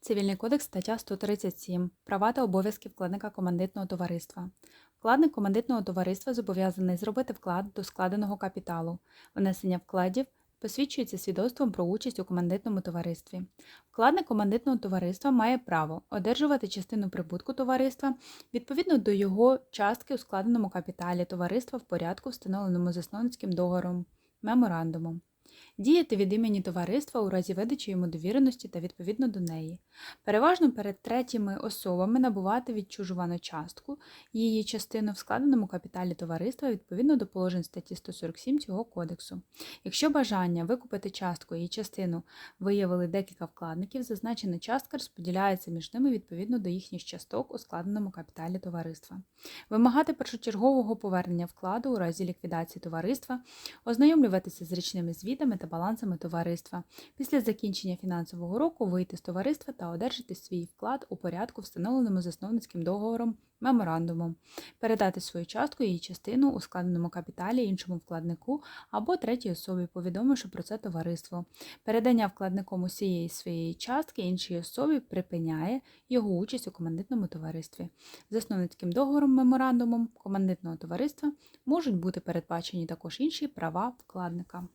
Цивільний кодекс, стаття 137. Права та обов'язки вкладника командитного товариства. Вкладник командитного товариства зобов'язаний зробити вклад до складеного капіталу. Внесення вкладів посвідчується свідоцтвом про участь у командитному товаристві. Вкладник командитного товариства має право одержувати частину прибутку товариства відповідно до його частки у складеному капіталі товариства в порядку, встановленому засновницьким договором, меморандумом. Діяти від імені товариства у разі видачі йому довіреності та відповідно до неї. Переважно перед третіми особами набувати відчужувану частку, її частину в складеному капіталі товариства відповідно до положень статті 147 цього кодексу. Якщо бажання викупити частку її частину виявили декілька вкладників, зазначена частка розподіляється між ними відповідно до їхніх часток у складеному капіталі товариства. Вимагати першочергового повернення вкладу у разі ліквідації товариства, ознайомлюватися з річними звітами та балансами товариства. Після закінчення фінансового року вийти з товариства та одержати свій вклад у порядку, встановленому засновницьким договором меморандумом, передати свою частку її частину у складеному капіталі іншому вкладнику або третій особі, повідомивши про це товариство. Передання вкладником усієї своєї частки іншій особі припиняє його участь у командитному товаристві. Засновницьким договором меморандумом командитного товариства можуть бути передбачені також інші права вкладника.